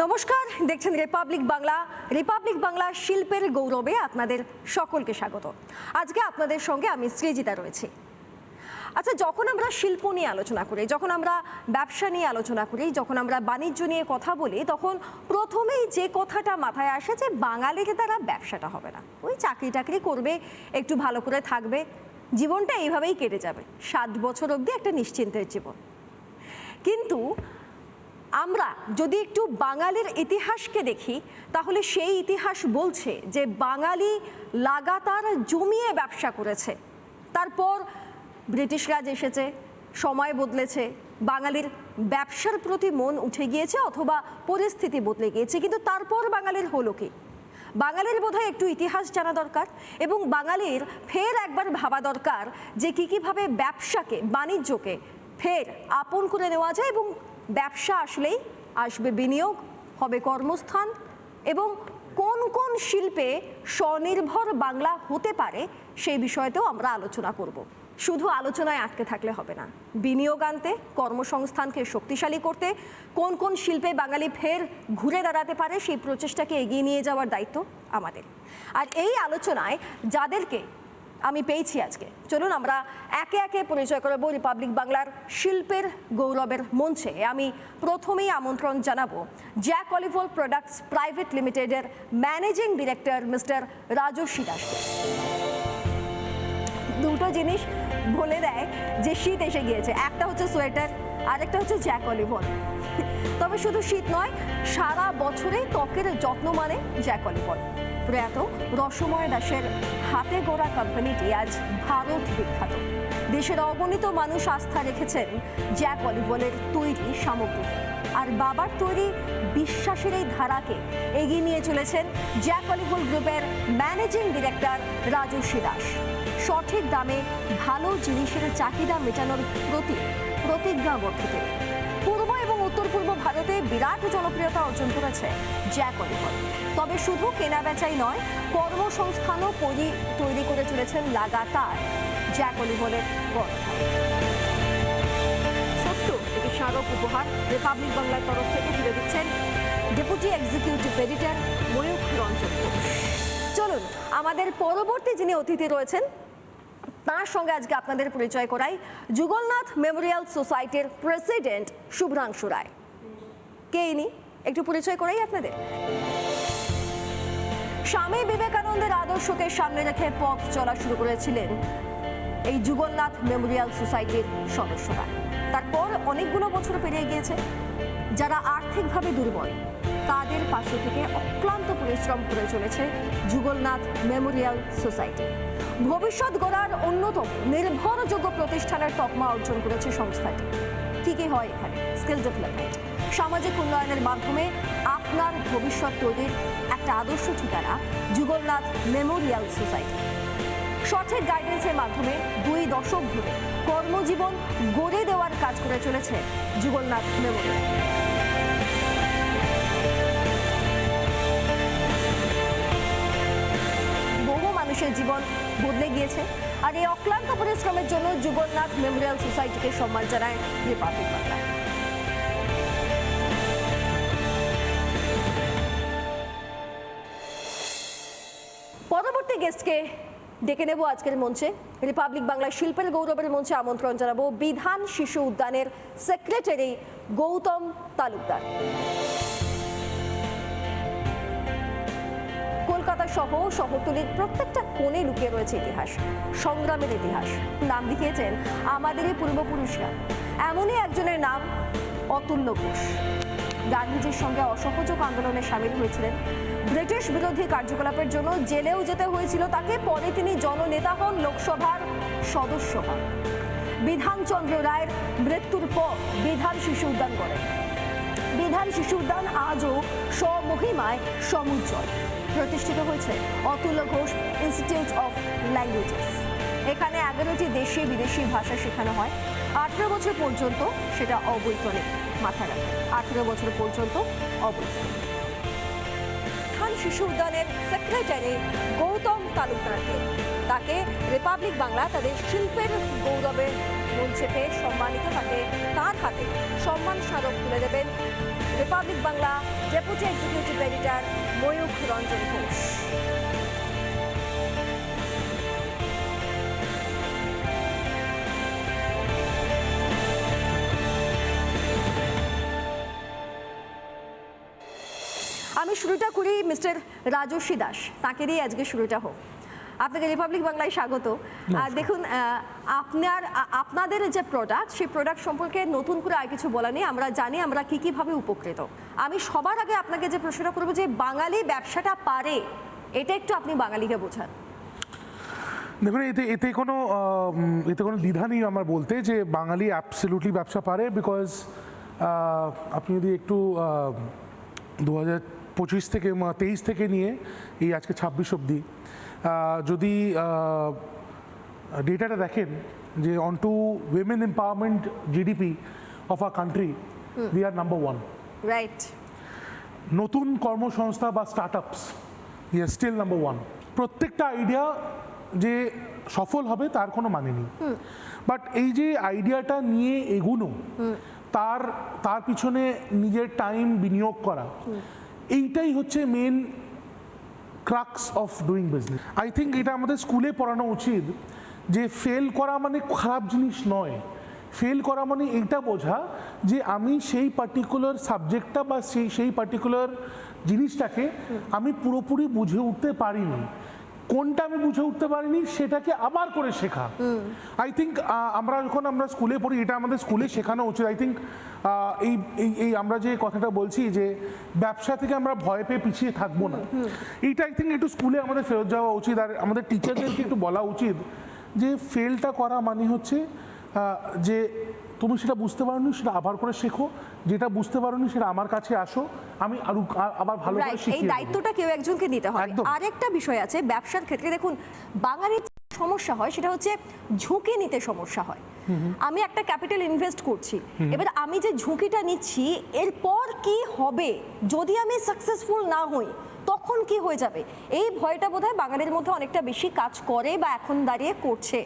নমস্কার, দেখছেন Republic Bangla Republic Bangla শিল্পের গৌরবে আপনাদের সকলকে স্বাগত। আজকে আপনাদের সঙ্গে আমি সৃজিতা রয়েছি। আচ্ছা যখন আমরা শিল্প নিয়ে আলোচনা করি, যখন আমরা ব্যবসা নিয়ে আলোচনা করি, যখন আমরা বাণিজ্য নিয়ে কথা বলি, তখন প্রথমেই যে কথাটা মাথায় আসে যে বাঙালির দ্বারা ব্যবসাটা হবে না। ওই চাকরি টাকরি করবে, একটু ভালো করে থাকবে, জীবনটা এইভাবেই কেটে যাবে। সাত বছর অবধি একটা নিশ্চিন্তের জীবন। কিন্তু আমরা যদি একটু বাঙালির ইতিহাসকে দেখি, তাহলে সেই ইতিহাস বলছে যে বাঙালি লাগাতার জমিয়ে ব্যবসা করেছে। তারপর ব্রিটিশ রাজ এসেছে, সময় বদলেছে, বাঙালির ব্যবসার প্রতি মন উঠে গিয়েছে অথবা পরিস্থিতি বদলে গিয়েছে, কিন্তু তারপর বাঙালির হলো কি? বাঙালির বোধহয় একটু ইতিহাস জানা দরকার এবং বাঙালির ফের একবার ভাবা দরকার যে কী কীভাবে ব্যবসাকে, বাণিজ্যকে ফের আপন করে নেওয়া যায় এবং ব্যবসা আসলেই আসবে বিনিয়োগ, হবে কর্মস্থান এবং কোন কোন শিল্পে স্বনির্ভর বাংলা হতে পারে সেই বিষয়তেও আমরা আলোচনা করব। শুধু আলোচনায় আটকে থাকলে হবে না। বিনিয়োগ আনতে, কর্মসংস্থানকে শক্তিশালী করতে, কোন কোন শিল্পে বাঙালি ফের ঘুরে দাঁড়াতে পারে সেই প্রচেষ্টাকে এগিয়ে নিয়ে যাওয়ার দায়িত্ব আমাদের। আর এই আলোচনায় যাদেরকে আমি পেয়েছি আজকে। চলুন আমরা একে একে পরিচয় করব রিপাবলিক বাংলার শিল্পের গৌরবের মঞ্চে। আমি প্রথমেই আমন্ত্রণ জানাব জ্যাক অলিভল প্রোডাক্টস প্রাইভেট লিমিটেডের managing director mister Rajashree Das. দুটো জিনিস বলে দেয় যে শীত এসে গিয়েছে। একটা হচ্ছে সোয়েটার, আরেকটা হচ্ছে জ্যাক অলিভল তবে শুধু শীত নয়, সারা বছরেই ত্বকের যত্ন মানে জ্যাক অলিভল প্রয়াত রসময় দাসের হাতে গড়া কোম্পানিটি আজ ভারত বিখ্যাত। দেশের অগণিত মানুষ আস্থা রেখেছেন জ্যাক অলিভলের তৈরি সামগ্রীতে। আর বাবার তৈরি বিশ্বাসের এই ধারাকে এগিয়ে নিয়ে চলেছেন জ্যাক অলিভল গ্রুপের ম্যানেজিং ডিরেক্টর রাজস্বী দাস। সঠিক দামে ভালো জিনিসের চাহিদা মেটানোর প্রতি প্রতিজ্ঞাবদ্ধ তিনি। পূর্ব এবং উত্তর পূর্ব ভারতে বিরাট জনপ্রিয়তা অর্জন করেছে জ্যাক অলিভল তবে শুধু কেনা বেচাই নয়, কর্মসংস্থানও তৈরি তৈরি করে চলেছেন লাগাতার জ্যাক ছোট্ট একটি স্মারক উপহার রিপাবলিক বাংলার তরফ থেকে তুলে দিচ্ছেন deputy executive editor Mayukh Ranjan চলুন, আমাদের পরবর্তী যিনি অতিথি রয়েছেন তার সঙ্গে আজকে আপনাদের পরিচয় করাই যুগলনাথ মেমোরিয়াল সোসাইটির প্রেসিডেন্ট শুভ্রাংশু রায়। কে ইনি? একটু পরিচয় করাই আপনাদের। স্বামী বিবেকানন্দের আদর্শকে সামনে রেখে পথ চলা শুরু করেছিলেন এই যুগলনাথ মেমোরিয়াল সোসাইটির সদস্যরা। তারপর অনেকগুলো বছর পেরিয়ে গিয়েছে। যারা আর্থিকভাবে দুর্বল, তাদের পাশে থেকে অক্লান্ত পরিশ্রম করে চলেছে যুগলনাথ মেমোরিয়াল সোসাইটি। ভবিষ্যৎ গড়ার অন্যতম নির্ভরযোগ্য প্রতিষ্ঠানের তকমা অর্জন করেছে সংস্থাটি। কি কি হয় এখানে? স্কিল ডেভেলপমেন্ট সামাজিক উন্নয়নের মাধ্যমে আপনার ভবিষ্যৎ তৈরির একটা আদর্শ ঠিকানা, যুগলনাথ মেমোরিয়াল সোসাইটি। সঠিক গাইডেন্সের মাধ্যমে দুই দশক ধরে কর্মজীবন গড়ে দেওয়ার কাজ করে চলেছে যুগলনাথ মেমোরিয়াল। মানুষের জীবন বদলে গিয়েছে। আর এই অক্লান্ত পরিশ্রমের জন্য যুগলনাথ মেমোরিয়াল সোসাইটিকে সম্মান জানায় রিপাবলিক বাংলা। পরবর্তী গেস্টকে ডেকে নেব আজকের মঞ্চে। রিপাবলিক বাংলা শিল্পের গৌরবের মঞ্চে আমন্ত্রণ জানাব বিধান শিশু উদ্যানের সেক্রেটারি গৌতম তালুকদার। সহ শহরতলির প্রত্যেকটা কোণে লুকিয়ে রয়েছে ইতিহাস, সংগ্রামের ইতিহাস। নাম লিখিয়েছেন আমাদেরই পূর্বপুরুষরা। এমনই একজনের নাম, অতুল্য ঘোষ। গান্ধীজির সঙ্গে অসহযোগ আন্দোলনে সামিল হয়েছিলেন। ব্রিটিশ বিরোধী কার্যকলাপের জন্য জেলেও যেতে হয়েছিল তাকে, পরে তিনি জননেতা হন, লোকসভার সদস্য হন। বিধানচন্দ্র রায়ের মৃত্যুর পর বিধান শিশু উদ্যান করেন। বিধান শিশু উদ্যান আজও স্বমহিমায় সমুজ্জ্বল। প্রতিষ্ঠিত হয়েছে Atulya Ghosh institute of languages এখানে এগারোটি দেশি বিদেশি ভাষা শেখানো হয়। আঠেরো বছর পর্যন্ত সেটা অবৈতনিক মাথা রাখবেন আঠেরো বছর পর্যন্ত অবৈতনিক। বিধান শিশু উদ্যানের সেক্রেটারি গৌতম তালুকদারকে। তাকে রিপাবলিক বাংলা তাদের শিল্পের গৌরবে মঞ্চে পেয়ে সম্মানিত তাকে তার হাতে সম্মান স্মারক তুলে দেবেন। Republic Bangla deputy executive editor Mayukh Ranjan Ghosh আমি শুরুটা করি মিস্টার রাজস্বী দাস। তাকে দিয়ে আজকে শুরুটা হোক। আপনাকে রিপাবলিক বাংলায় স্বাগত। আর দেখুন আপনার আপনাদের যে প্রোডাক্ট সেই প্রোডাক্ট সম্পর্কে নতুন করে আর কিছু বলা নেই। আমরা জানি আমরা কি কীভাবে উপকৃত। আমি সবার আগে আপনাকে যে প্রশ্নটা করব যে বাঙালি ব্যবসাটা পারে এটা একটু আপনি বাঙালিকে বোঝান। দেখুন এতে এতে কোনো এতে কোনো দ্বিধা নেই আমার বলতে যে বাঙালি অ্যাবসলিউটলি ব্যবসা পারে বিকজ আপনি যদি একটু দু হাজার পঁচিশ থেকে তেইশ থেকে নিয়ে এই আজকে ছাব্বিশ অবধি। আহ, যদি ডেটাটা দেখেন যে on to women empowerment GDP of a country we are number one right নতুন কর্মসংস্থা বা স্টার্ট আপস ইয়ে স্টিল নাম্বার ওয়ান প্রত্যেকটা আইডিয়া যে সফল হবে তার কোনো মানে নেই। বাট এই যে আইডিয়াটা নিয়ে এগুনো তার তার পিছনে নিজের টাইম বিনিয়োগ করা এইটাই হচ্ছে main crux of doing business I think এটা আমাদের স্কুলে পড়ানো উচিত যে ফেল করা মানে খারাপ জিনিস নয়। ফেল করা মানে এইটা বোঝা যে আমি সেই পার্টিকুলার সাবজেক্টটা বা সেই সেই পার্টিকুলার জিনিসটাকে আমি পুরোপুরি বুঝে উঠতে পারিনি। কোনটা আমি বুঝে উঠতে পারিনি সেটাকে আবার করে শেখা। আই থিঙ্ক আমরা যখন আমরা স্কুলে পড়ি এটা আমাদের স্কুলে শেখানো উচিত। আই থিঙ্ক এই এই- আমরা যে কথাটা বলছি যে ব্যবসা থেকে আমরা ভয় পেয়ে পিছিয়ে থাকব না। এইটা আই থিঙ্ক একটু স্কুলে আমাদের ফেরত যাওয়া উচিত। আর আমাদের টিচারদেরকে একটু বলা উচিত যে ফেলটা করা মানে হচ্ছে যে তুমি সেটা বুঝতে পারোনি সেটা আবার করে শেখো। যেটা বুঝতে পারোনি সেটা আমার কাছে আসো। আমি আবার ভালো করে রাইট এই দায়িত্বটা কেউ একজনকে নিতে হবে। আরেকটা বিষয় আছে ব্যবসার ক্ষেত্রে দেখুন বাঙালির সমস্যা হয় সেটা হচ্ছে ঝুঁকি নিতে সমস্যা হয়। আমি একটা ক্যাপিটাল ইনভেস্ট করছি। এবার আমি যে ঝুঁকিটা নিচ্ছি এরপর কি হবে? যদি আমি সাকসেসফুল না হই তখন কি হয়ে যাবে? এই ভয়টা বোধহয় বাঙালির মধ্যে অনেকটা বেশি কাজ করে বা এখন দাঁড়িয়ে করছে।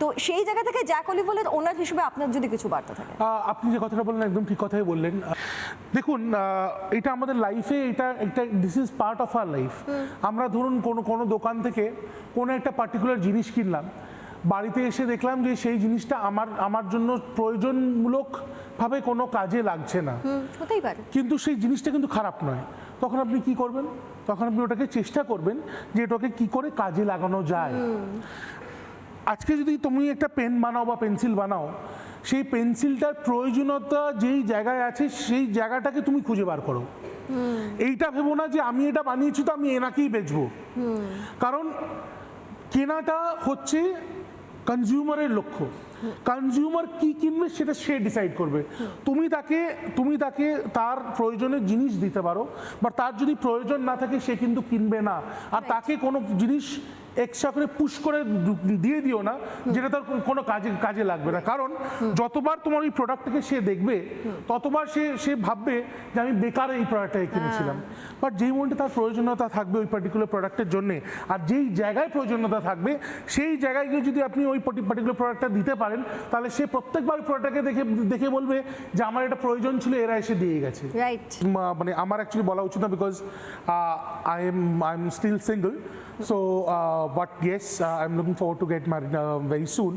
তো সেই জায়গা থেকে জ্যাক অলিভলের ওনার হিসেবে আপনার যদি কিছু বার্তা থাকে। আপনি যে কথাটা বললেন একদম ঠিক কথাই বললেন। দেখুন এটা আমাদের লাইফে এটা একটা this is part of our life আমরা ধরুন কোনো কোনো দোকান থেকে কোনো একটা পার্টিকুলার জিনিস কিনলাম বাড়িতে এসে দেখলাম যে সেই জিনিসটা আমার আমার জন্য প্রয়োজনমূলকভাবে কোনো কাজে লাগছে না। হতেই পারে। কিন্তু সেই জিনিসটা কিন্তু খারাপ নয়। তখন আপনি কি করবেন? তখন আপনি ওটাকে চেষ্টা করবেন যে এটাকে কি করে কাজে লাগানো যায়। আজকে যদি তুমি একটা পেন বানাও বা পেন্সিল বানাও সেই পেন্সিলটার প্রয়োজনীয়তা যেই জায়গায় আছে সেই জায়গাটাকে তুমি খুঁজে বার করো। এইটা ভেবো না যে আমি এটা বানিয়েছি তো আমি এনাকেই বেচবো। কারণ কেনাটা হচ্ছে কনজিউমারের লক্ষ্য। কনজিউমার কি কিনবে সেটা সে ডিসাইড করবে। তুমি তাকে তুমি তাকে তার প্রয়োজনের জিনিস দিতে পারো বা তার যদি প্রয়োজন না থাকে সে কিন্তু কিনবে না। আর তাকে কোনো জিনিস এক্সট্রা করে পুশ করে দিয়ে দিও না যেটা তার কোনো কাজে কাজে লাগবে না। কারণ যতবার তোমার ওই প্রোডাক্টটাকে সে দেখবে ততবার সে সে ভাববে যে আমি বেকার এই প্রোডাক্টটাকে কিনেছিলাম। বাট যেই মোমেন্টে তার প্রয়োজনীয়তা থাকবে ওই পার্টিকুলার প্রোডাক্টের জন্য আর যেই জায়গায় প্রয়োজনীয়তা থাকবে সেই জায়গায় গিয়ে যদি আপনি ওই পার্টিকুলার প্রোডাক্টটা দিতে পারেন তাহলে সে প্রত্যেকবার প্রোডাক্টটাকে দেখে দেখে বলবে যে আমার এটা প্রয়োজন ছিল এরা এসে দিয়ে গেছে। রাইট মানে আমার অ্যাকচুয়ালি বলা উচিত না because I am I am still single so but yes I am looking forward to get married very soon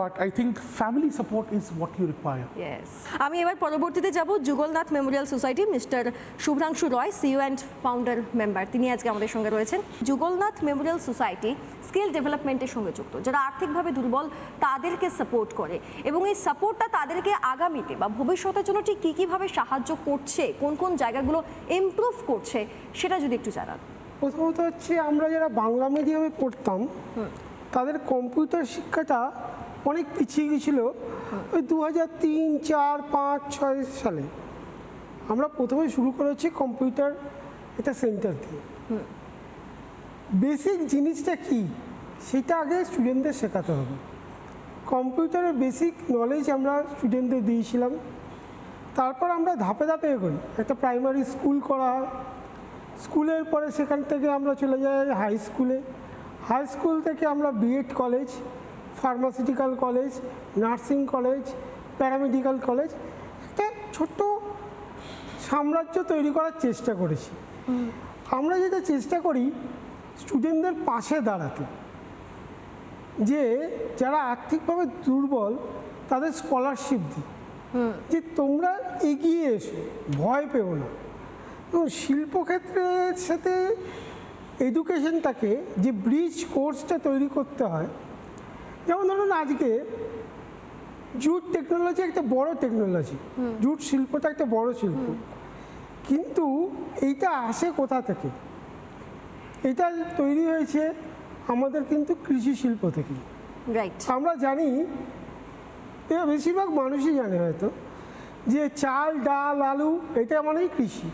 but I think family support is what you require yes আমি এবার পরবর্তীতে যাব Jugalnath memorial society mister Subhranshu Roy CEO and founder member তিনি আজকে আমাদের সঙ্গে রয়েছেন। Jugalnath memorial society skill ডেভেলপমেন্টের সঙ্গে যুক্ত। যারা আর্থিকভাবে দুর্বল তাদেরকে সাপোর্ট করে। এবং এই সাপোর্টটা তাদেরকে আগামীতে বা ভবিষ্যতের জন্য ঠিক কী কীভাবে সাহায্য করছে কোন কোন জায়গাগুলো ইমপ্রুভ করছে সেটা যদি একটু জানান। প্রথমত হচ্ছে আমরা যারা বাংলা মিডিয়ামে পড়তাম তাদের কম্পিউটার শিক্ষাটা অনেক পিছিয়ে গেছিল ওই দু হাজার তিন চার পাঁচ ছয় সালে। আমরা প্রথমে শুরু করেছি কম্পিউটার এটা সেন্টার দিয়ে। বেসিক জিনিসটা কি? সেটা আগে স্টুডেন্টদের শেখাতে হবে। কম্পিউটারের বেসিক নলেজ আমরা স্টুডেন্টদের দিয়েছিলাম। তারপর আমরা ধাপে ধাপে এগোই। একটা প্রাইমারি স্কুল করা হয় স্কুলের পরে সেখান থেকে আমরা চলে যাই হাই স্কুলে হাই স্কুল থেকে আমরা BEd college pharmaceutical college nursing college paramedical college একটা ছোট্ট সাম্রাজ্য তৈরি করার চেষ্টা করেছি। আমরা যেটা চেষ্টা করি স্টুডেন্টদের পাশে দাঁড়াতে। যে যারা আর্থিকভাবে দুর্বল তাদের স্কলারশিপ দিই। যে তোমরা এগিয়ে এসো ভয় পেও না। এবং শিল্পক্ষেত্রের সাথে এডুকেশনটাকে যে ব্রিজ কোর্সটা তৈরি করতে হয় যেমন ধরুন আজকে জুট টেকনোলজি একটা বড় টেকনোলজি জুট শিল্পটা একটা বড় শিল্প। কিন্তু এইটা আসে কোথা থেকে? এটা তৈরি হয়েছে আমাদের কিন্তু কৃষি শিল্প থেকে। আমরা জানি বেশিরভাগ মানুষই জানে হয়তো যে চাল ডাল আলু এটা মানেই কৃষি।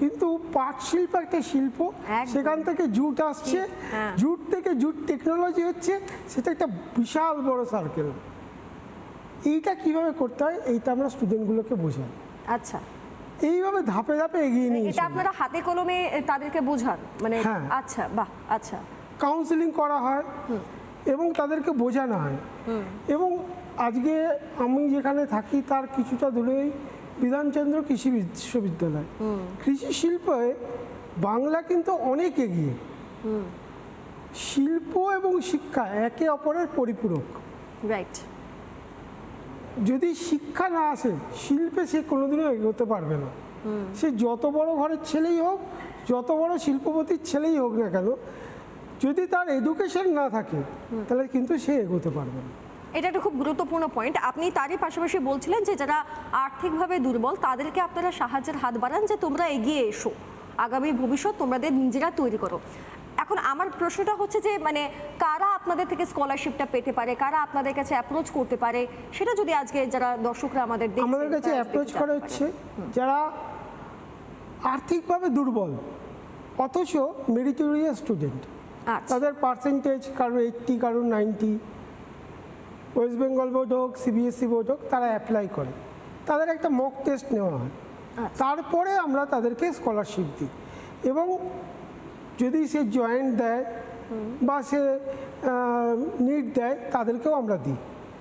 কিন্তু পাট শিল্প একটা শিল্প। সেখান থেকে জুট আসছে। হ্যাঁ। জুট থেকে জুট টেকনোলজি হচ্ছে সেটা একটা বিশাল বড় সার্কেল এইটা কীভাবে করতে হয় এইটা আমরা স্টুডেন্টগুলোকে বোঝাই। আচ্ছা। এইভাবে ধাপে ধাপে এগিয়ে নিয়ে এটা আপনারা হাতে কলমে তাদেরকে বোঝান? মানে হ্যাঁ। আচ্ছা বাহ আচ্ছা। কাউন্সিলিং করা হয় এবং তাদেরকে বোঝানো হয়। এবং আজকে আমি যেখানে থাকি তার কিছুটা দূরেই বিধানচন্দ্র কৃষি বিশ্ববিদ্যালয়। কৃষি শিল্পে বাংলা কিন্তু অনেক এগিয়ে। শিল্প এবং শিক্ষা একে অপরের পরিপূরক। রাইট যদি শিক্ষা না আসে শিল্পে সে কোনোদিনও এগোতে পারবে না। সে যত বড় ঘরের ছেলেই হোক যত বড় শিল্পপতির ছেলেই হোক না কেন যদি তার এডুকেশন না থাকে তাহলে কিন্তু সে এগোতে পারবে না। এটা একটা খুব গুরুত্বপূর্ণ পয়েন্ট আপনি তারই পাশাপাশি বলছিলেন যে যারা আর্থিকভাবে দুর্বল তাদেরকে আপনারা সাহায্যের হাত বাড়ান যে তোমরা এগিয়ে এসো। আগামী ভবিষ্যৎ তোমাদের নিজেরা তৈরি করো। এখন আমার প্রশ্নটা হচ্ছে যে মানে কারা আপনাদের থেকে স্কলারশিপটা পেতে পারে? কারা আপনাদের কাছে অ্যাপ্রোচ করতে পারে? সেটা যদি আজকে যারা দর্শকরা আমাদের আমাদের কাছে অ্যাপ্রোচ করা হচ্ছে যারা আর্থিকভাবে দুর্বল অথচ মেরিটোরিয়াস স্টুডেন্ট আচ্ছা। তাদের পার্সেন্টেজ কারোর এইট্টি কারোর নাইনটি ওয়েস্ট বেঙ্গল বোর্ড হোক সিবিএসসি বোর্ড হোক তারা অ্যাপ্লাই করে। তাদের একটা মক টেস্ট নেওয়া হয়। আচ্ছা। তারপরে আমরা তাদেরকে স্কলারশিপ দিই। এবং যদি সে জয়েন্ট দেয় বা সে নিট দেয় তাদেরকেও আমরা দিই।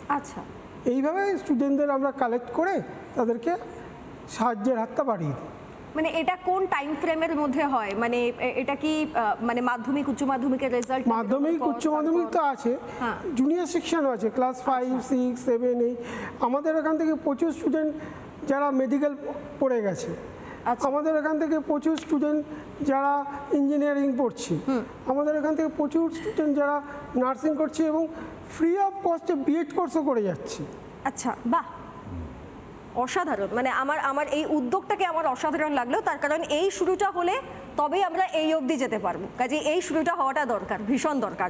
আচ্ছা। এইভাবে স্টুডেন্টদের আমরা কালেক্ট করে তাদেরকে সাহায্যের হাতটা বাড়িয়ে দিই। মানে এটা কোন টাইম ফ্রেমের মধ্যে হয়? মানে এটা কি মানে মাধ্যমিক উচ্চ মাধ্যমিকের রেজাল্ট মাধ্যমিক উচ্চ মাধ্যমিক তো আছে। জুনিয়র সেকশনও আছে class five six seven eight আমাদের এখান থেকে প্রচুর স্টুডেন্ট যারা মেডিকেল পড়ে গেছে। আচ্ছা। আমাদের এখান থেকে প্রচুর স্টুডেন্ট যারা ইঞ্জিনিয়ারিং পড়ছে। আমাদের এখান থেকে প্রচুর স্টুডেন্ট যারা নার্সিং করছে এবং ফ্রি অফ কস্টে বিএড কোর্সও করে যাচ্ছে। আচ্ছা বাহ! অসাধারণ। মানে আমার আমার এই উদ্যোগটাকে আমার অসাধারণ লাগল, তার কারণ এই শুরুটা হলে তবেই আমরা এই অবধি যেতে পারব। কাজে এই শুরুটা হওয়াটা দরকার, ভীষণ দরকার।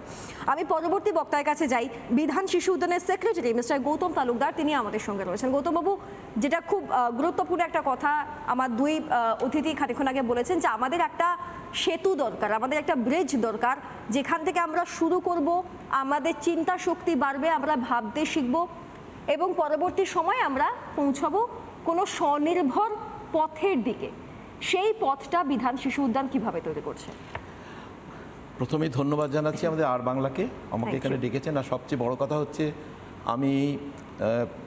আমি পরবর্তী বক্তার কাছে যাই। বিধান শিশু উদ্যানের সেক্রেটারি মিস্টার গৌতম তালুকদার, তিনি আমাদের সঙ্গে রয়েছেন। গৌতমবাবু, যেটা খুব গুরুত্বপূর্ণ একটা কথা, আমার দুই অতিথি খানিক্ষণ আগে বলেছেন যে আমাদের একটা সেতু দরকার, আমাদের একটা ব্রিজ দরকার, যেখান থেকে আমরা শুরু করব, আমাদের চিন্তা শক্তি বাড়বে, আমরা ভাবতে শিখব এবং পরবর্তী সময় আমরা পৌঁছাবো কোনো স্বনির্ভর পথের দিকে। সেই পথটা বিধান শিশু উদ্যান কীভাবে তৈরি করছে? প্রথমেই ধন্যবাদ জানাচ্ছি আমাদের আর বাংলাকে। আমাকে এখানে ডেকেছেন। আর সবচেয়ে বড় কথা হচ্ছে আমি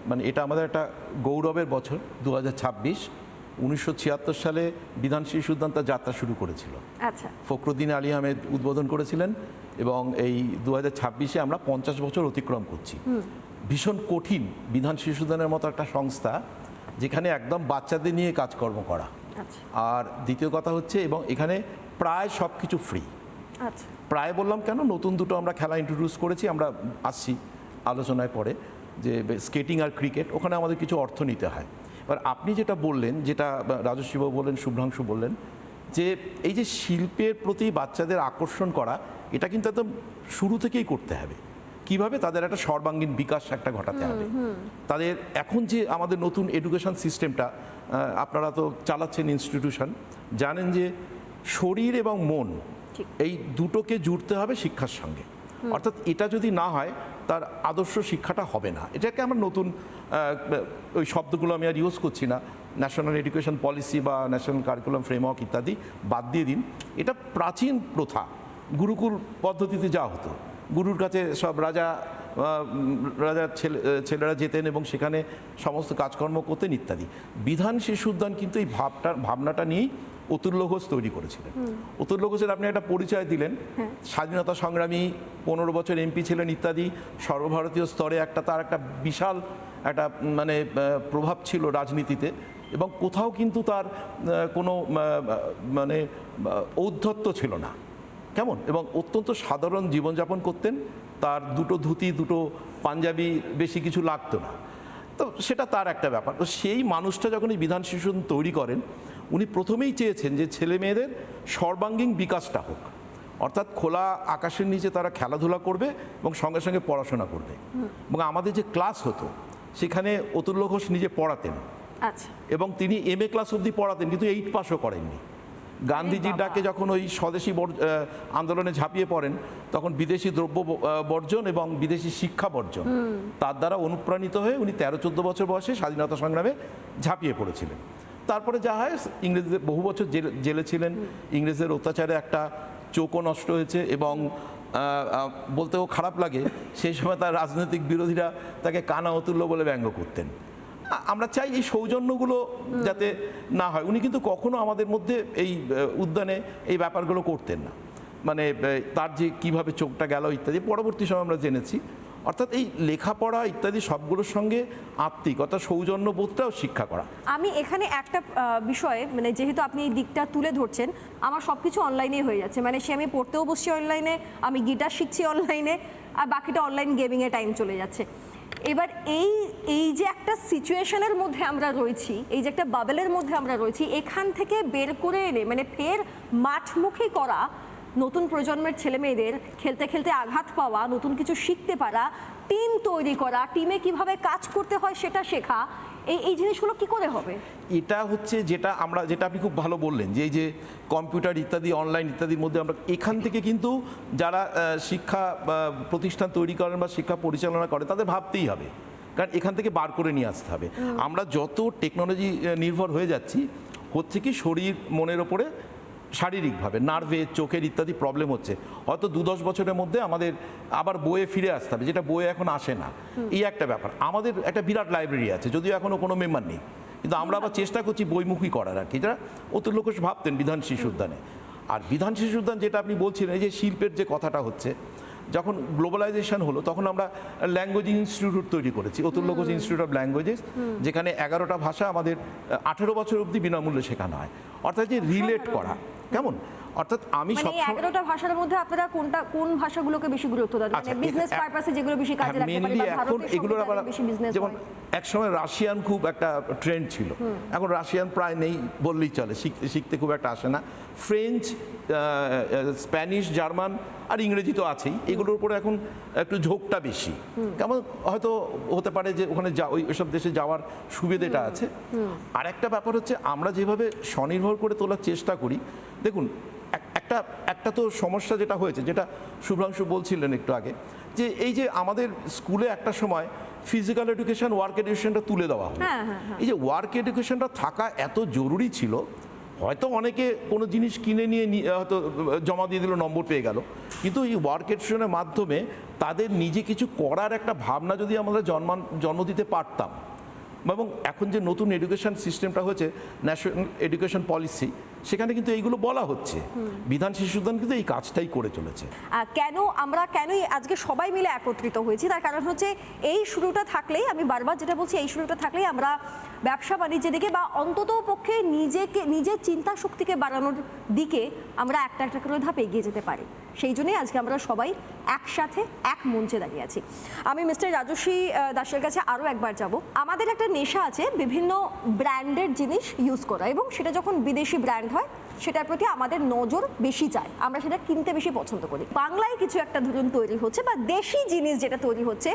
মানে এটা আমাদের একটা গৌরবের বছর দু হাজার ছাব্বিশ। উনিশশো ছিয়াত্তর সালে বিধান শিশু উদ্যান তার যাত্রা শুরু করেছিল। আচ্ছা। ফখরুদ্দিন আলী আহমেদ উদ্বোধন করেছিলেন এবং এই দু হাজার ছাব্বিশে আমরা পঞ্চাশ বছর অতিক্রম করছি। ভীষণ কঠিন বিধান শিশুদানের মতো একটা সংস্থা যেখানে একদম বাচ্চাদের নিয়ে কাজকর্ম করা। আচ্ছা। আর দ্বিতীয় কথা হচ্ছে এবং এখানে প্রায় সব কিছু ফ্রি। আচ্ছা। প্রায় বললাম কেন নতুন দুটো আমরা খেলা ইন্ট্রোডিউস করেছি আমরা আসছি আলোচনায় পরে যে স্কেটিং আর ক্রিকেট ওখানে আমাদের কিছু অর্থ নিতে হয়। এবার আপনি যেটা বললেন যেটা রাজস্বীবাবু বললেন শুভ্রাংশু বললেন যে এই যে শিল্পের প্রতি বাচ্চাদের আকর্ষণ করা এটা কিন্তু একদম শুরু থেকেই করতে হবে। কীভাবে তাদের একটা সর্বাঙ্গীন বিকাশ একটা ঘটাতে হবে? তাদের এখন যে আমাদের নতুন এডুকেশন সিস্টেমটা আপনারা তো চালাচ্ছেন ইনস্টিটিউশন জানেন যে শরীর এবং মন এই দুটোকে জুড়তে হবে শিক্ষার সঙ্গে। অর্থাৎ এটা যদি না হয় তার আদর্শ শিক্ষাটা হবে না। এটাকে আমরা নতুন ওই শব্দগুলো আমি আর ইউজ করছি না ন্যাশনাল এডুকেশন পলিসি বা ন্যাশনাল কারিকুলাম ফ্রেমওয়ার্ক ইত্যাদি বাদ দিয়ে দিন। এটা প্রাচীন প্রথা গুরুকুল পদ্ধতিতে যা হতো। গুরুর কাছে সব রাজা রাজার ছেলে ছেলেরা যেতেন এবং সেখানে সমস্ত কাজকর্ম করতেন ইত্যাদি। বিধান শিশু উদ্যান কিন্তু এই ভাবটা ভাবনাটা নিয়েই অতুল্য ঘোষ তৈরি করেছিলেন। অতুল্য ঘোষের আপনি একটা পরিচয় দিলেন। স্বাধীনতা সংগ্রামী পনেরো বছর এমপি ছিলেন ইত্যাদি। সর্বভারতীয় স্তরে একটা তার একটা বিশাল একটা মানে প্রভাব ছিল রাজনীতিতে এবং কোথাও কিন্তু তার কোনো মানে ঔদ্ধত্য ছিল না। কেমন? এবং অত্যন্ত সাধারণ জীবনযাপন করতেন তার দুটো ধুতি দুটো পাঞ্জাবি বেশি কিছু লাগতো না। তো সেটা তার একটা ব্যাপার। তো সেই মানুষটা যখন এই বিধান শিশু তৈরি করেন উনি প্রথমেই চেয়েছেন যে ছেলে মেয়েদের সর্বাঙ্গীন বিকাশটা হোক। অর্থাৎ খোলা আকাশের নিচে তারা খেলাধুলা করবে এবং সঙ্গে সঙ্গে পড়াশোনা করবে। এবং আমাদের যে ক্লাস হতো সেখানে অতুল্য ঘোষ নিজে পড়াতেন। আচ্ছা। এবং তিনি এম এ ক্লাস অবধি পড়াতেন কিন্তু এইট পাসও করেননি। গান্ধীজির ডাকে যখন ওই স্বদেশী আন্দোলনে ঝাঁপিয়ে পড়েন তখন বিদেশি দ্রব্য বর্জন এবং বিদেশি শিক্ষা বর্জন তার দ্বারা অনুপ্রাণিত হয়ে উনি তেরো চোদ্দ বছর বয়সে স্বাধীনতা সংগ্রামে ঝাঁপিয়ে পড়েছিলেন। তারপরে যা হয় ইংরেজদের বহু বছর জেলে- ছিলেন। ইংরেজদের অত্যাচারে একটা চোখও নষ্ট হয়েছে এবং বলতেও খারাপ লাগে সেই সময় তার রাজনৈতিক বিরোধীরা তাকে কানা অতুল্য বলে ব্যঙ্গ করতেন। আমরা চাই এই সৌজন্যগুলো যাতে না হয়। উনি কিন্তু কখনো আমাদের মধ্যে এই উদ্যানে এই ব্যাপারগুলো করতেন না। মানে তার যে কীভাবে চোখটা গেল ইত্যাদি পরবর্তী সময় আমরা জেনেছি। অর্থাৎ এই লেখাপড়া ইত্যাদি সবগুলোর সঙ্গে আত্মিক অর্থাৎ সৌজন্যবোধটাও শিক্ষা করা। আমি এখানে একটা বিষয়ে মানে যেহেতু আপনি এই দিকটা তুলে ধরছেন আমার সব কিছু অনলাইনে হয়ে যাচ্ছে। মানে সে আমি পড়তেও বসছি অনলাইনে আমি গিটার শিখছি অনলাইনে আর বাকিটা অনলাইন গেমিংয়ে টাইম চলে যাচ্ছে। এবার এই এই যে একটা সিচুয়েশনের মধ্যে আমরা রয়েছি, এই যে একটা বাবেলের মধ্যে আমরা রয়েছি, এখান থেকে বের করে এনে মানে ফের মাঠমুখী করা নতুন প্রজন্মের ছেলে মেয়েদের খেলতে খেলতে আঘাত পাওয়া নতুন কিছু শিখতে পারা টিম তৈরি করা টিমে কীভাবে কাজ করতে হয় সেটা শেখা এই এই জিনিসগুলো কি করে হবে? এটা হচ্ছে যেটা আমরা যেটা আপনি খুব ভালো বললেন যে এই যে কম্পিউটার ইত্যাদি অনলাইন ইত্যাদির মধ্যে আমরা এখান থেকে কিন্তু যারা শিক্ষা প্রতিষ্ঠান তৈরি করেন বা শিক্ষা পরিচালনা করে তাদের ভাবতেই হবে। কারণ এখান থেকে বার করে নিয়ে আসতে হবে। আমরা যত টেকনোলজি নির্ভর হয়ে যাচ্ছি হচ্ছে কি শরীর মনের ওপরে শারীরিকভাবে নার্ভে চোখের ইত্যাদি প্রবলেম হচ্ছে। হয়তো দু দশ বছরের মধ্যে আমাদের আবার বইয়ে ফিরে আসতে হবে যেটা বইয়ে এখন আসে না। এই একটা ব্যাপার। আমাদের একটা বিরাট লাইব্রেরি আছে যদিও এখনও কোনো মেম্বার নেই। কিন্তু আমরা আবার চেষ্টা করছি বইমুখী করার আর কি। যারা অতুল্য ঘোষ ভাবতেন বিধান শিশু উদ্যানে। আর বিধান শিশু উদ্যান যেটা আপনি বলছিলেন এই যে শিল্পের যে কথাটা হচ্ছে যখন গ্লোবালাইজেশন হলো তখন আমরা ল্যাঙ্গুয়েজ ইনস্টিটিউট তৈরি করেছি Atulya Ghosh institute of languages যেখানে এগারোটা ভাষা আমাদের আঠেরো বছর অবধি বিনামূল্যে শেখানো হয়। অর্থাৎ যে রিলেট করা। কেমন? অর্থাৎ আমি মানে সব এগারোটা ভাষার মধ্যে আপনারা কোনটা কোন ভাষাগুলোকে বেশি গুরুত্ব দেন? আচ্ছা, মানে বিজনেস পারপাসে যেগুলো বেশি কাজে লাগতে পারে বা এখন এগুলো আবার বেশি বিজনেস যেমন একসময় রাশিয়ান খুব একটা ট্রেন্ড ছিল। এখন রাশিয়ান প্রায় নেই বললেই চলে শিখতে শিখতে খুব একটা আসে না। ফ্রেঞ্চ স্প্যানিশ জার্মান আর ইংরেজি তো আছেই। এগুলোর উপরে এখন একটু ঝোঁকটা বেশি। কেমন হয়তো হতে পারে যে ওখানে যা ওই ওইসব দেশে যাওয়ার সুবিধাটা আছে। আর একটা ব্যাপার হচ্ছে আমরা যেভাবে স্বনির্ভর করে তোলার চেষ্টা করি দেখুন এক- একটা একটা তো সমস্যা যেটা হয়েছে যেটা শুভ্রাংশু বলছিলেন একটু আগে যে এই যে আমাদের স্কুলে একটা সময় ফিজিক্যাল এডুকেশন ওয়ার্ক এডুকেশনটা তুলে দেওয়া হলো। হ্যাঁ, হ্যাঁ, হ্যাঁ। এই যে ওয়ার্ক এডুকেশনটা থাকা এত জরুরি ছিল হয়তো অনেকে কোনো জিনিস কিনে নিয়ে হয়তো জমা দিয়ে দিল নম্বর পেয়ে গেল। কিন্তু এই ওয়ার্ক মাধ্যমে তাদের নিজে কিছু করার একটা ভাবনা যদি আমরা জন্মান জন্ম দিতে পারতাম এবং এখন যে নতুন এডুকেশন সিস্টেমটা হয়েছে ন্যাশনাল এডুকেশন পলিসি সেখানে কিন্তু এইগুলো বলা হচ্ছে। বিধান শিশুদান কিন্তু এই কাজটাই করে চলেছে। কেন আমরা কেনই আজকে সবাই মিলে একত্রিত হয়েছি? তার কারণ হচ্ছে এই শুরুটা থাকলেই আমি বারবার যেটা বলছি এই শুরুটা থাকলেই আমরা ব্যবসা বাণিজ্যের দিকে বা অন্তত পক্ষে নিজেকে, নিজের চিন্তা শক্তিকে বাড়ানোর দিকে আমরা একটা একটা করে ধাপ এগিয়ে যেতে পারি। সেই জন্যই আজকে আমরা সবাই একসাথে এক মঞ্চে দাঁড়িয়ে আছি। আমি মিস্টার রাজস্বী দাসের কাছে আরও একবার যাব। আমাদের একটা নেশা আছে বিভিন্ন ব্র্যান্ডের জিনিস ইউজ করা এবং সেটা যখন বিদেশি ব্র্যান্ড হয়, সেটার প্রতি আমাদের নজর বেশি যায় আমরা সেটা কিনতে বেশি পছন্দ করি। বাংলায় কিছু একটা ধরুন তৈরি হচ্ছে বা দেশি জিনিস যেটা তৈরি হচ্ছে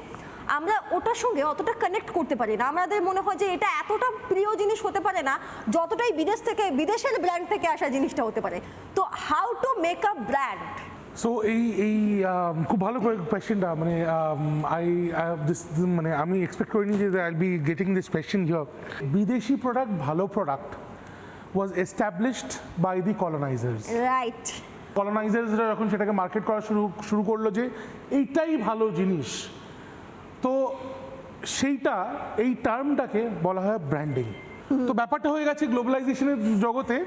আমরা ওটার সঙ্গে অতটা কানেক্ট করতে পারি না। আমাদের মনে হয় যে এটা এতটা প্রিয় জিনিস হতে পারে না যতটাই বিদেশ থেকে বিদেশের ব্র্যান্ড থেকে আসা জিনিসটা হতে পারে। তো how to make a brand so এই এই খুব ভালো করে কোয়েশ্চেনটা মানে আই দিস মানে আমি এক্সপেক্ট করিনি যে I be getting this question here বিদেশি প্রোডাক্ট ভালো product was established by the colonisers right কলোনাইজার্সরা যখন সেটাকে মার্কেট করা শুরু শুরু করল যে এইটাই ভালো জিনিস তো সেইটা এই টার্মটাকে বলা হয় ব্র্যান্ডিং তো ব্যাপারটা হয়ে গেছে গ্লোবালাইজেশনের জগতে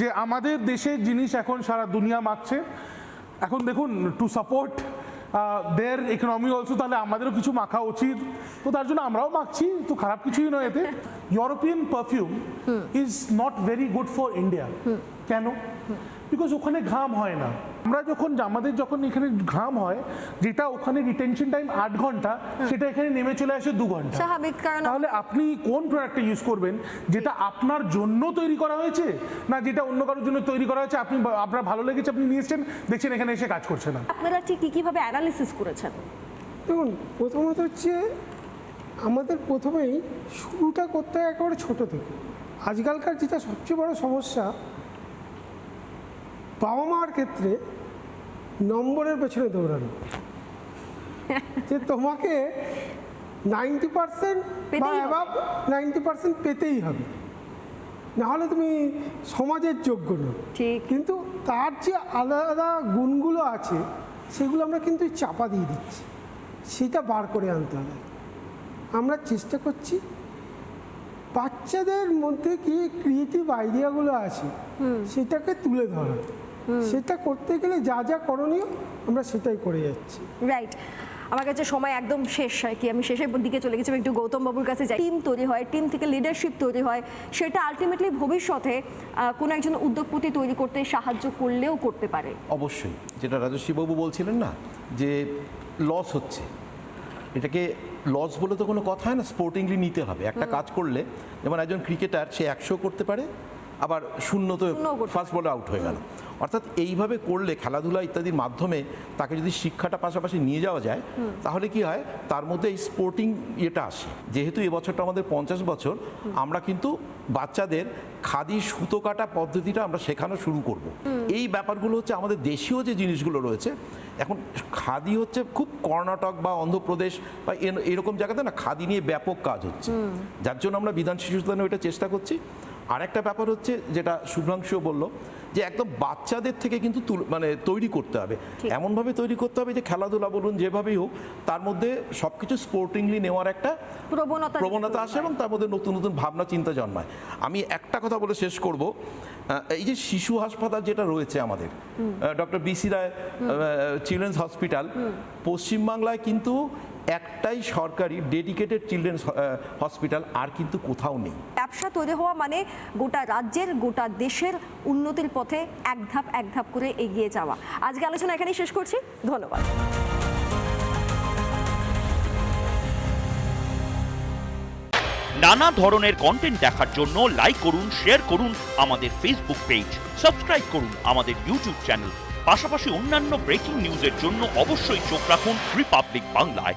যে আমাদের দেশের জিনিস এখন সারা দুনিয়া মাগছে এখন দেখুন to support their economy also তাহলে আমাদেরও কিছু মাখা উচিত। তো তার জন্য আমরাও মাখছি তো খারাপ কিছুই নয় এতে। European perfume is not very good for India কেন? বিকজ ওখানে ঘাম হয় না। আমরা যখন আমাদের যখন এখানে ঘাম হয় যেটা ওখানে রিটেনশন টাইম আট ঘণ্টা সেটা এখানে নেমে চলে আসে দু ঘণ্টা। স্বাভাবিক কারণ তাহলে আপনি কোন প্রোডাক্টটা ইউজ করবেন? যেটা আপনার জন্য তৈরি করা হয়েছে না যেটা অন্য কারোর জন্য তৈরি করা হয়েছে? আপনি আপনার ভালো লেগেছে আপনি নিয়ে এসেছেন দেখছেন এখানে এসে কাজ করছে না। আপনারা ঠিক কি কীভাবে অ্যানালিসিস করেছেন? দেখুন প্রথমত হচ্ছে আমাদের প্রথমেই শুরুটা করতে হয় একেবারে ছোটো থেকে। আজকালকার যেটা সবচেয়ে বড় সমস্যা বাবা মার ক্ষেত্রে নম্বরের পেছনে দৌড়ানো। যে তোমাকে নাইনটি পার্সেন্ট বা অ্যাবাভ নাইনটি পার্সেন্ট পেতেই হবে। নাহলে তুমি সমাজের যোগ্য ঠিক। কিন্তু তার যে আলাদা গুণগুলো আছে সেগুলো আমরা কিন্তু চাপা দিয়ে দিচ্ছি। সেটা বার করে আনতে হবে। আমরা চেষ্টা করছি বাচ্চাদের মধ্যে কি ক্রিয়েটিভ আইডিয়াগুলো আছে সেটাকে তুলে ধরা সেটা করতে গেলে যা যা করণীয় আমরা সেটাই করে যাচ্ছি। রাইট আমার কাছে সময় একদম শেষ হয় কি। আমি শেষের দিকে চলে গেছি একটু গৌতম বাবুর কাছে যাই। টিম তৈরি হয় টিম থেকে লিডারশিপ তৈরি হয়। সেটা আলটিমেটলি ভবিষ্যতে কোনো একজন উদ্যোগপতি তৈরি করতে সাহায্য করলেও করতে পারে। অবশ্যই। যেটা রাজস্বীবাবু বলছিলেন না যে লস হচ্ছে। এটাকে লস বলে তো কোনো কথা হয় না স্পোর্টিংলি নিতে হবে। একটা কাজ করলে যেমন একজন ক্রিকেটার সে একশো করতে পারে আবার শূন্য তো ফার্স্ট বলে আউট হয়ে গেল। অর্থাৎ এইভাবে করলে খেলাধুলা ইত্যাদির মাধ্যমে তাকে যদি শিক্ষাটা পাশাপাশি নিয়ে যাওয়া যায় তাহলে কি হয়? তার মধ্যে এই স্পোর্টিং ইয়েটা আসে। যেহেতু এবছরটা আমাদের পঞ্চাশ বছর আমরা কিন্তু বাচ্চাদের খাদি সুতো কাটা পদ্ধতিটা আমরা শেখানো শুরু করব। এই ব্যাপারগুলো হচ্ছে আমাদের দেশীয় যে জিনিসগুলো রয়েছে এখন খাদি হচ্ছে খুব কর্ণাটক বা অন্ধ্রপ্রদেশ বা এরকম জায়গাতে না খাদি নিয়ে ব্যাপক কাজ হচ্ছে। যার জন্য আমরা বিধান শিশু ওইটা চেষ্টা করছি। আরেকটা ব্যাপার হচ্ছে যেটা শুভ্রাংশুও বলল যে একদম বাচ্চাদের থেকে কিন্তু মানে তৈরি করতে হবে। এমনভাবে তৈরি করতে হবে যে খেলাধুলা বলুন যেভাবেই হোক তার মধ্যে সব কিছু স্পোর্টিংলি নেওয়ার একটা প্রবণতা প্রবণতা আসে এবং তার মধ্যে নতুন নতুন ভাবনা চিন্তা জন্মায়। আমি একটা কথা বলে শেষ করব। এই যে শিশু হাসপাতাল যেটা রয়েছে আমাদের doctor BC Roy children's hospital পশ্চিমবাংলায় কিন্তু একটাই সরকারি ডেডিকেটেড চিলড্রেন্স হসপিটাল আর কিন্তু কোথাও নেই। ব্যবসা তৈরি হওয়া মানে গোটা রাজ্যের গোটা দেশের উন্নতির পথে এক ধাপ এক ধাপ করে এগিয়ে যাওয়া। আজকে আলোচনা এখানেই শেষ করছি। ধন্যবাদ। নানা ধরনের কন্টেন্ট দেখার জন্য লাইক করুন শেয়ার করুন আমাদের ফেসবুক পেজ সাবস্ক্রাইব করুন আমাদের ইউটিউব চ্যানেল পাশাপাশি অন্যান্য ব্রেকিং নিউজের জন্য অবশ্যই চোখ রাখুন রিপাবলিক বাংলায়